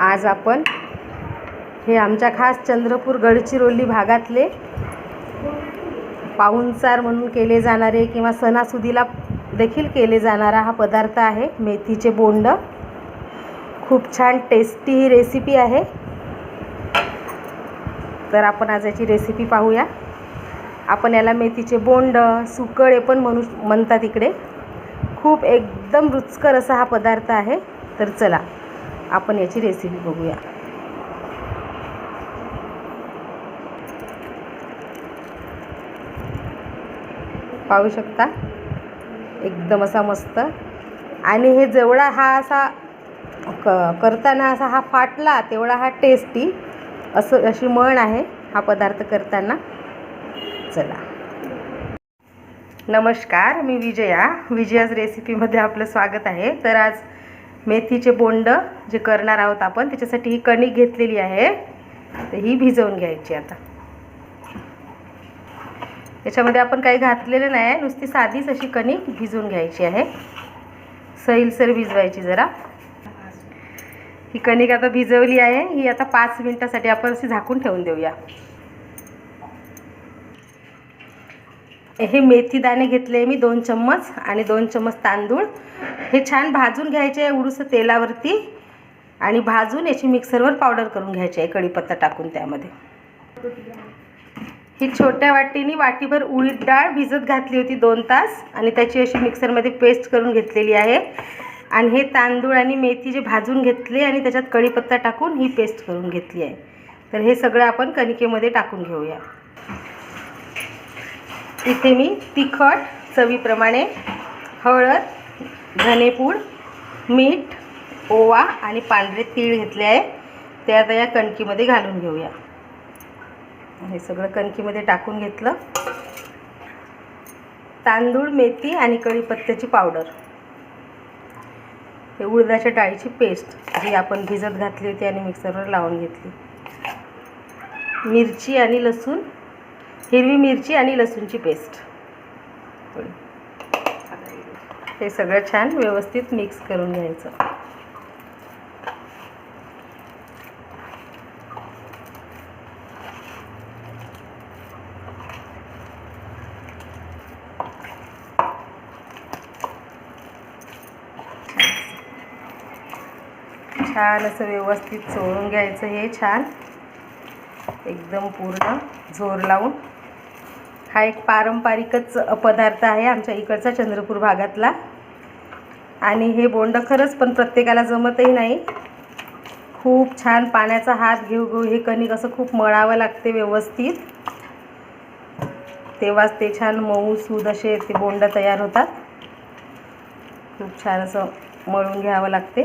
आज आपण हे आमच्या खास चंद्रपूर गडचिरोली भागातले पाहुणचार म्हणून केले जाणारे किंवा सणासुदीला देखील केले जाणारा हा पदार्थ आहे मेथीचे बोंड. खूप छान टेस्टी ही रेसिपी आहे. तर आपण आज याची रेसिपी पाहूया. आपण याला मेथीचे बोंड सुकळे पण म्हणू म्हणतात इकडे. खूप एकदम रुचकर असा हा पदार्थ आहे. तर चला. आपण याची रेसिपी बघूया. पाहू शकता? एकदम असा मस्त. आणि हे जेवढा हा असा क करताना असा हा फाटला तेवढा हा टेस्टी असं अशी म्हण आहे हा पदार्थ करताना. चला. नमस्कार मी विजया. विजयाज रेसिपीमध्ये आपलं स्वागत आहे. तर आज मेथीचे बोंड जे करणार आहोत आपण त्याच्यासाठी ही कणिक घेतलेली आहे. तर ही भिजवून घ्यायची आता. याच्यामध्ये आपण काही घातलेलं नाही आहे नुसती साधीच अशी कणिक भिजवून घ्यायची आहे. सैलसर भिजवायची जरा. ही कणिक आता भिजवली आहे ही आता पाच मिनटासाठी आपण अशी झाकून ठेवून देऊया. हे मेथी दाणे घेतले मी दोन चम्मच आणि दोन चम्मच तांदूळ. हे छान भाजून घ्यायचे आहे उडूस तेलावरती आणि भाजून याची मिक्सरवर पावडर करून घ्यायची आहे कढीपत्ता टाकून त्यामध्ये. ही छोट्या वाटीने वाटीभर उडीद डाळ भिजत घातली होती दोन तास आणि त्याची अशी मिक्सरमध्ये पेस्ट करून घेतलेली आहे. आणि हे तांदूळ आणि मेथी जे भाजून घेतले आणि त्याच्यात कढीपत्ता टाकून ही पेस्ट करून घेतली आहे. तर हे सगळं आपण कणिकेमध्ये टाकून घेऊया. इथे मी तिखट चवीप्रमाणे हळद धनेपूड मीठ ओवा आणि पांढरे तीळ घेतले आहे. ते आता या कणकीमध्ये घालून घेऊया. हे सगळं कणकीमध्ये टाकून घेतलं. तांदूळ मेथी आणि कढीपत्त्याची पावडर. हे उडदाच्या डाळीची पेस्ट जी आपण भिजत घातली होती आणि मिक्सरवर लावून घेतली. मिरची आणि लसूण हिरवी मिरची आणि लसूणची पेस्ट. हे सगळं छान व्यवस्थित मिक्स करून घ्यायचं. छान असं व्यवस्थित चोळून घ्यायचं हे छान. एकदम पूर्ण जोर लावून. हा एक पारंपरिकच पदार्थ आहे आमच्या इकडचा चंद्रपूर भागातला. आणि हे बोंड खरंच पण प्रत्येकाला जमतही नाही. खूप छान पाण्याचा हात घेऊ घेऊ हे कणिक असं खूप मळावं लागते व्यवस्थित. तेव्हाच ते छान मऊ सूद असे ते बोंड तयार होतात. खूप छान असं मळून घ्यावं लागते.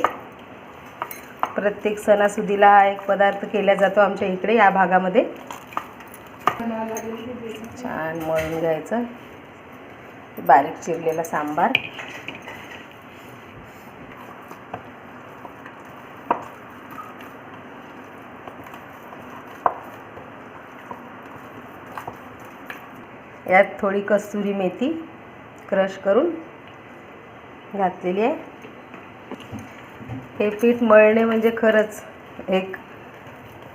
प्रत्येक सणासुदीला हा एक पदार्थ केला जातो आमच्या इकडे या भागामध्ये. छान मळून घ्यायचं. बारीक चिरलेला सांबार. यात थोडी कस्तुरी मेथी क्रश करून घातलेली आहे. हे पीठ मळणे म्हणजे खरंच एक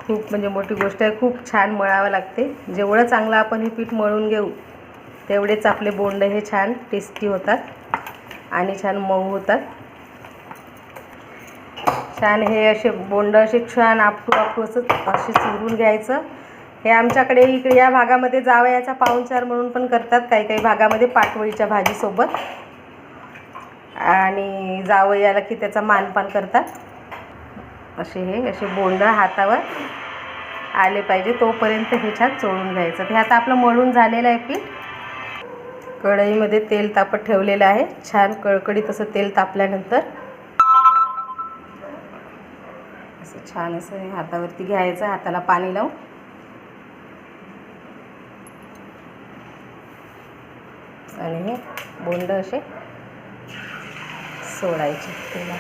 खूप म्हणजे मोठी गोष्ट आहे. खूप छान मळावं लागते. जेवढं चांगलं आपण हे पीठ मळून घेऊ तेवढेच आपले बोंड हे छान टेस्टी होतात आणि छान मऊ होतात. छान हे असे बोंड असे छान आपटू आपटू असं असे चुरून घ्यायचं. हे आमच्याकडे इकडे या भागामध्ये जावयाचा पाहुणचार म्हणून पण करतात. काही काही भागामध्ये पाटवळीच्या भाजीसोबत. आणि जावयाला की त्याचा मानपान करतात. असे हे असे बोंड हातावर आले पाहिजे तोपर्यंत हे छान चोळून घ्यायचं. हे आता आपलं मळून झालेलं आहे पीठ. कढईमध्ये तेल तापत ठेवलेलं आहे. छान कळकडी तसं तेल तापल्यानंतर असं छान असं हे हातावरती घ्यायचं हाताला पाणी लावून. आणि हे बोंड असे सोडायचे तेला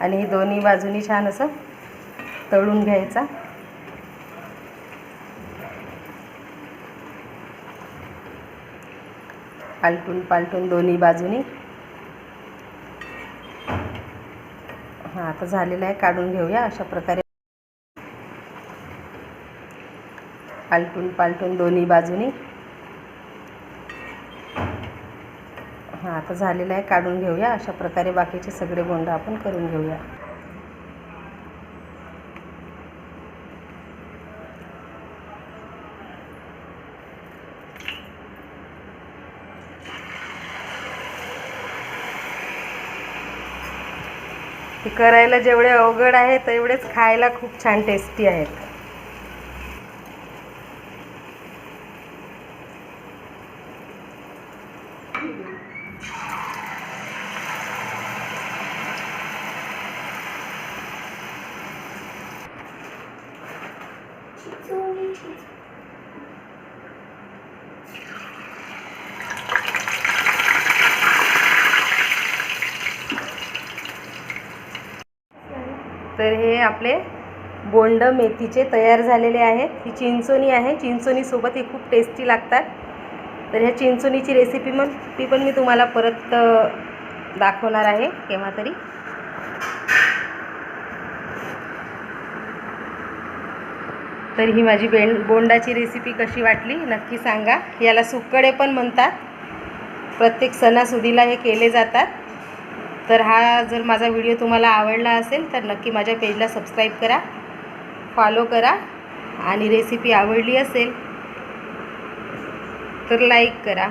आणि हे दोन्ही बाजूनी छान असं तळून घ्यायचा. आलटून पालटून दोन्ही बाजूनी. हा आता झालेलं आहे काढून घेऊया अशा प्रकारे. पालटून पालटून दोन्ही बाजूनी. हा आता झालेलं आहे काढून घेऊया. अशा प्रकारे बाकीचे सगळे बोंड आपण करून घेऊया. हे करायला जेवढे अवघड आहे तेवढेच खायला खूप छान टेस्टी आहेत. तर हे आपले बोंड मेथीचे तयार झालेले आहेत. ही चिंचोणी आहे. चिंचोणीसोबत हे खूप टेस्टी लागतात. तर ह्या चिंचोणीची रेसिपी मग ती पण मी तुम्हाला परत दाखवणार आहे. केव्हा तरी. तर ही माझी बेंड बोंडाची रेसिपी कशी वाटली नक्की सांगा. याला सुकडे पण म्हणतात. प्रत्येक सणासुदीला हे केले जातात. तर हा जर माझा व्हिडिओ तुम्हाला आवडला असेल तर नक्की माझ्या पेजला सबस्क्राईब करा फॉलो करा आणि रेसिपी आवडली असेल तर लाईक करा.